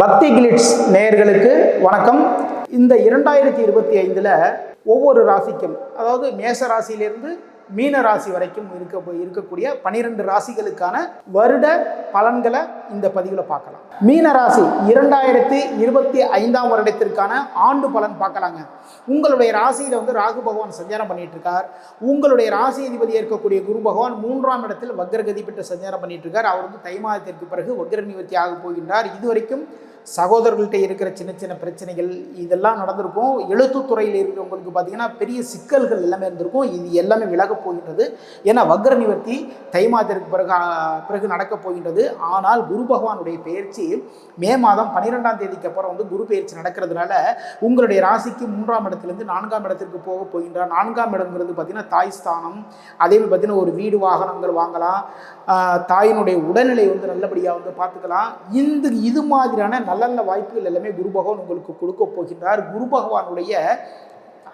பக்தி கிளிட்ஸ் நேயர்களுக்கு வணக்கம். இந்த இரண்டாயிரத்தி இருபத்தி ஐந்தில் ஒவ்வொரு ராசிக்கும் அதாவது மேச ராசியிலிருந்து மீன ராசி வரைக்கும் இருக்க இருக்கக்கூடிய பனிரெண்டு ராசிகளுக்கான வருட பலன்களை இந்த பதிவில் பார்க்கலாம். மீன ராசி இரண்டாயிரத்தி இருபத்தி ஐந்தாம் வருடத்திற்கான ஆண்டு பலன் பார்க்கலாங்க. உங்களுடைய ராசியில் வந்து ராகு பகவான் சஞ்சாரம் பண்ணிட்டு இருக்கார் உங்களுடைய ராசி அதிபதி இருக்கக்கூடிய குரு பகவான் மூன்றாம் இடத்தில் வக்ரகதி பெற்று சஞ்சாரம் பண்ணிட்டு இருக்கார் அவர் வந்து தை மாதத்திற்கு பிறகு வக்ர நிவர்த்தி ஆக போகின்றார். இதுவரைக்கும் சகோதரர்கள்ட்ட இருக்கிற சின்ன சின்ன பிரச்சனைகள் இதெல்லாம் நடந்திருக்கும். எழுத்துத்துறையில் இருக்கிறவங்களுக்கு பார்த்தீங்கன்னா பெரிய சிக்கல்கள் எல்லாமே இருந்திருக்கும். இது எல்லாமே விலகப் போகின்றது. ஏன்னா வக்ர நிவர்த்தி தை மாதத்திற்கு பிறகு பிறகு நடக்கப் போகின்றது. ஆனால் குரு பகவானுடைய பயிற்சி மே மாதம் பன்னிரெண்டாம் தேதிக்கு அப்புறம் வந்து குரு பயிற்சி நடக்கிறதுனால உங்களுடைய ராசிக்கு மூன்றாம் இடத்துலேருந்து நான்காம் இடத்திற்கு போக போகின்றார். நான்காம் இடங்கிறது பார்த்தீங்கன்னா தாய் ஸ்தானம். அதே மாதிரி பார்த்தீங்கன்னா ஒரு வீடு வாகனங்கள் வாங்கலாம். தாயினுடைய உடல்நிலை வந்து நல்லபடியாக வந்து பார்த்துக்கலாம். இந்த இது மாதிரியான நல்ல நல்ல நல்ல வாய்ப்புகள் எல்லாமே குரு பகவான் உங்களுக்கு கொடுக்க போகின்றார். குரு பகவானுடைய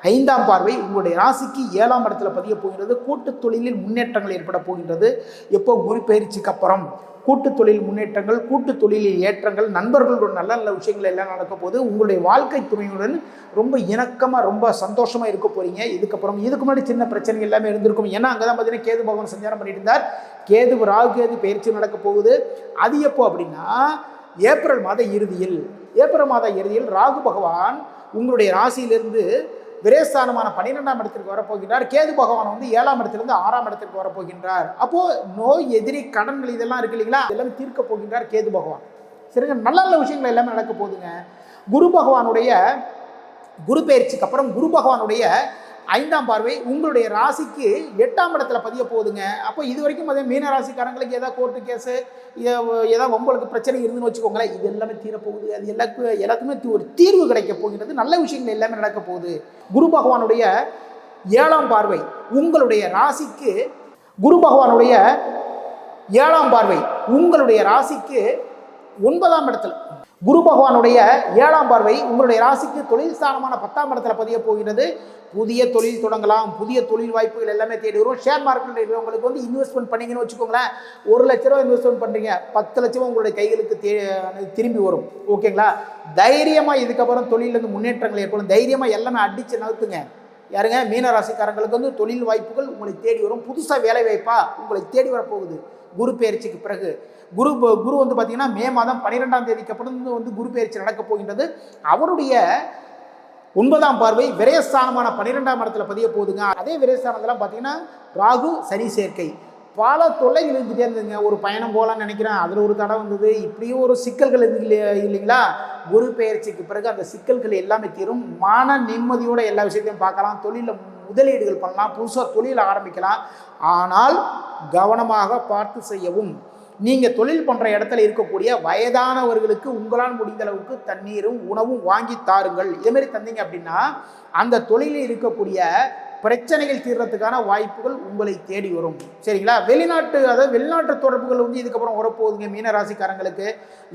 ஐந்தாம் பார்வை உங்களுடைய ராசிக்கு ஏழாம் இடத்துல பதிய போகின்றது. கூட்டுத் தொழிலில் முன்னேற்றங்கள் ஏற்பட போகின்றது. எப்போ குரு பயிற்சிக்கு அப்புறம் கூட்டுத் தொழில் முன்னேற்றங்கள் கூட்டுத் தொழிலில் ஏற்றங்கள் நண்பர்களோட நல்ல நல்ல விஷயங்கள் எல்லாம் நடக்க போது உங்களுடைய வாழ்க்கை துணையுடன் ரொம்ப இணக்கமாக ரொம்ப சந்தோஷமாக இருக்க போறீங்க. இதுக்கப்புறம் இதுக்கு முன்னாடி சின்ன பிரச்சனைகள் எல்லாமே இருந்திருக்கும். ஏன்னா அங்கே தான் பார்த்தீங்கன்னா கேது பகவான் சஞ்சாரம் பண்ணிட்டு இருந்தார். கேது ராகு கேது பயிற்சி நடக்க போகுது. அது எப்போ அப்படின்னா ஏப்ரல் மாத இறுதியில் ஏப்ரல் மாத இறுதியில் ராகு பகவான் உங்களுடைய ராசியிலிருந்து விரேஸ்தானமான பன்னிரெண்டாம் இடத்திற்கு வரப்போகின்றார். கேது பகவான் வந்து ஏழாம் இடத்திலிருந்து ஆறாம் இடத்திற்கு வரப்போகின்றார். அப்போது நோய் எதிரி கடன்கள் இதெல்லாம் இருக்கு இல்லைங்களா? எல்லாமே தீர்க்க போகின்றார் கேது பகவான். சரிங்க நல்ல நல்ல விஷயங்கள் எல்லாமே நடக்க போகுதுங்க. குரு பகவானுடைய குரு பயிற்சிக்கு அப்புறம் குரு பகவானுடைய ஐந்தாம் பார்வை உங்களுடைய ராசிக்கு எட்டாம் இடத்துல பதிய போகுதுங்க. அப்போ இது வரைக்கும் அதே மீன ராசிக்காரங்களுக்கு ஏதாவது கோர்ட்டு கேஸு ஏதாவது உங்களுக்கு பிரச்சனை இருந்துன்னு வச்சுக்கோங்களேன் இது எல்லாமே தீரப்போகுது. அது எல்லாருக்கும் எல்லாத்துக்குமே தீ- ஒரு தீர்வு கிடைக்க போகிறது நல்ல விஷயங்கள் எல்லாமே நடக்க போகுது. குரு பகவானுடைய ஏழாம் பார்வை உங்களுடைய ராசிக்கு குரு பகவானுடைய ஏழாம் பார்வை உங்களுடைய ராசிக்கு ஒன்பதாம் இடத்துல குரு பகவானுடைய ஏழாம் பார்வை உங்களுடைய ராசிக்கு தொழில் ஸ்தானமான பத்தாம் இடத்துல பதிய போகிறது. புதிய தொழில் தொடங்கலாம். புதிய தொழில் வாய்ப்புகள் எல்லாமே தேடி வரும் ஷேர் மார்க்கெட்டில் இருக்கிறவங்களுக்கு வந்து இன்வெஸ்ட்மெண்ட் பண்ணீங்கன்னு வச்சுக்கோங்களேன். ஒரு லட்ச ரூபா இன்வெஸ்ட்மெண்ட் பண்ணுறீங்க பத்து லட்ச ரூபா உங்களுடைய கைகளுக்கு தே திரும்பி வரும். ஓகேங்களா? தைரியமாக இதுக்கப்புறம் தொழிலேருந்து முன்னேற்றங்கள் ஏற்படும். தைரியமாக எல்லாமே அடித்து நகர்த்துங்க யாருங்க? மீனராசிக்காரங்களுக்கு வந்து தொழில் வாய்ப்புகள் உங்களை தேடி வரும். புதுசாக வேலை வாய்ப்பா உங்களை தேடி வரப்போகுது. குரு பயிற்சிக்கு பிறகு குரு ப- குரு வந்து பார்த்தீங்கன்னா மே மாதம் பன்னிரெண்டாம் தேதிக்கு அப்புறம் வந்து குரு பயிற்சி நடக்கப் போகின்றது. அவருடைய ஒன்பதாம் பார்வை விரயஸ்தானமான பன்னிரெண்டாம் இடத்துல பதிய போகுதுங்க. அதே விரயஸ்தானத்தெல்லாம் பார்த்தீங்கன்னா ராகு சனி சேர்க்கை. பல தொல்லைகள் இருந்துகிட்டே இருந்ததுங்க. ஒரு பயணம் போகலான்னு நினைக்கிறேன். அதில் ஒரு தடை வந்தது. இப்படியும் ஒரு சிக்கல்கள் இருந்து இல்லைங்களா? குரு பெயர்ச்சிக்கு பிறகு அந்த சிக்கல்கள் எல்லாமே தீரும். மன நிம்மதியோட எல்லா விஷயத்தையும் பார்க்கலாம். தொழிலில் முதலீடுகள் பண்ணலாம் புதுசாக தொழில் ஆரம்பிக்கலாம். ஆனால் கவனமாக பார்த்து செய்யவும். நீங்கள் தொழில் பண்ணுற இடத்துல இருக்கக்கூடிய வயதானவர்களுக்கு உங்களால் முடிந்த அளவுக்கு தண்ணீரும் உணவும் வாங்கி தாருங்கள். இதேமாரி தந்தீங்க அப்படின்னா அந்த தொழிலில் இருக்கக்கூடிய பிரச்சனைகள் தீர்றதுக்கான வாய்ப்புகள் உங்களை தேடி வரும். சரிங்களா? வெளிநாட்டு அதாவது வெளிநாட்டு தொடர்புகள் வந்து இதுக்கப்புறம் வரப்போகுதுங்க மீன ராசிக்காரங்களுக்கு.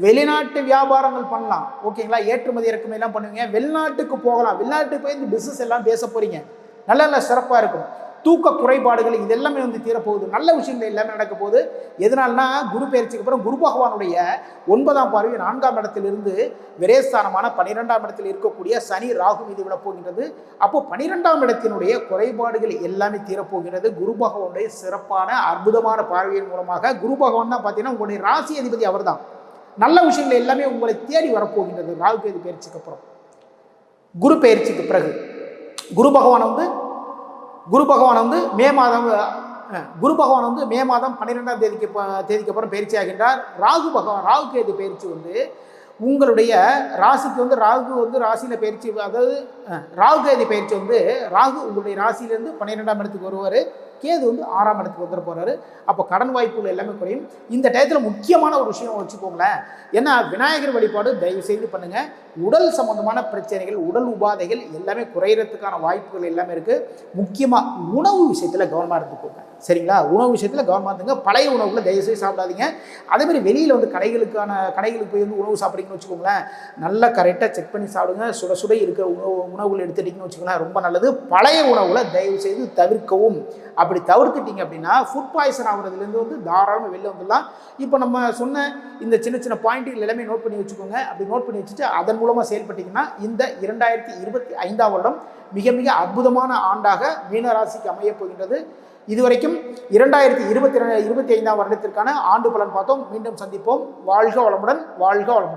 வெளிநாட்டு வியாபாரங்கள் பண்ணலாம். ஓகேங்களா? ஏற்றுமதி இறக்குமதி எல்லாம் பண்ணுவீங்க. வெளிநாட்டுக்கு போகலாம். வெளிநாட்டுக்கு போய் இந்த பிஸ்னஸ் எல்லாம் பேச போகிறீங்க நல்ல நல்ல சிறப்பாக இருக்கும். தூக்க குறைபாடுகள் இது எல்லாமே வந்து தீரப்போகுது. நல்ல விஷயங்கள் எல்லாமே நடக்க போகுது எதனால்னா குரு பயிற்சிக்கு அப்புறம் குரு பகவானுடைய ஒன்பதாம் பார்வை நான்காம் இடத்திலிருந்து விரேஸ்தானமான பன்னிரெண்டாம் இடத்தில் இருக்கக்கூடிய சனி ராகு மீது விழப் போகின்றது அப்போ பனிரெண்டாம் இடத்தினுடைய குறைபாடுகள் எல்லாமே தீரப்போகிறது. குரு பகவானுடைய சிறப்பான அற்புதமான பார்வையின் மூலமாக குரு பகவான் தான் பார்த்தீங்கன்னா உங்களுடைய ராசி அதிபதி அவர்தான். நல்ல விஷயங்கள் எல்லாமே உங்களை தேடி வரப்போகின்றது ராகு கேது பயிற்சிக்கு அப்புறம். குரு பயிற்சிக்கு பிறகு குரு பகவான் வந்து குரு பகவான் வந்து மே மாதம் குரு பகவான் வந்து மே மாதம் பன்னிரெண்டாம் தேதிக்கு தேதிக்கு அப்புறம் பயிற்சி ஆகின்றார். ராகு பகவான் ராகு கேது பயிற்சி வந்து உங்களுடைய ராசிக்கு வந்து ராகு வந்து ராசியில் பயிற்சி அதாவது ராகு கேது பயிற்சி வந்து ராகு உங்களுடைய ராசியிலேருந்து பன்னிரெண்டாம் இடத்துக்கு வருவார். கேது வந்து ஆறாம் இடத்துக்கு வந்துட போகிறாரு அப்போ கடன் வாய்ப்புகள் எல்லாமே குறையும். இந்த டயத்தில் முக்கியமான ஒரு விஷயம் வச்சுக்கோங்களேன். ஏன்னா விநாயகர் வழிபாடு தயவு செய்து பண்ணுங்கள் உடல் சம்பந்தமான பிரச்சனைகள் உடல் உபாதைகள் எல்லாமே குறையிறதுக்கான வாய்ப்புகள் எல்லாமே இருக்குது முக்கியமாக உணவு விஷயத்தில் கவனமாக இருந்துக்கோங்க. சரிங்களா? உணவு விஷயத்தில் கவனமாக இருந்துங்க. பழைய உணவுகளை தயவுசெய்து சாப்பிடாதீங்க. அதேமாதிரி வெளியில் வந்து கடைகளுக்கான கடைகளுக்கு போய் வந்து உணவு சாப்பிட்றீங்கன்னு வச்சுக்கோங்களேன். நல்லா கரெக்டாக செக் பண்ணி சாப்பிடுங்க. சுட சுட இருக்கிற உணவு உணவுகள் எடுத்துட்டீங்கன்னு வச்சுக்கோங்களேன். ரொம்ப நல்லது. பழைய உணவுகளை தயவு செய்து தவிர்க்கவும். அப்படி தவிர்த்துட்டிங்க தவிர்த்துட்டீங்க அப்படின்னா ஃபுட் பாய்சன் ஆகுறதுலேருந்து வந்து தாராளமாக வெளில வந்துடலாம். இப்போ நம்ம சொன்ன இந்த சின்ன சின்ன பாயிண்ட்டுகள் எல்லாமே நோட் பண்ணி வச்சுக்கோங்க. அப்படி நோட் பண்ணி வச்சுட்டு அதன் மூலமாக செயல்பட்டிங்கன்னா இந்த இரண்டாயிரத்தி இருபத்தி ஐந்தாம் வருடம் மிக மிக அற்புதமான ஆண்டாக மீனராசிக்கு அமையப் போகின்றது. இதுவரைக்கும் இரண்டாயிரத்தி இருபத்தி இருபத்தி ஐந்தாம் வருடத்திற்கான ஆண்டு பலன் பார்த்தோம். மீண்டும் சந்திப்போம். வாழ்க வளமுடன் வாழ்க வளமுடன்.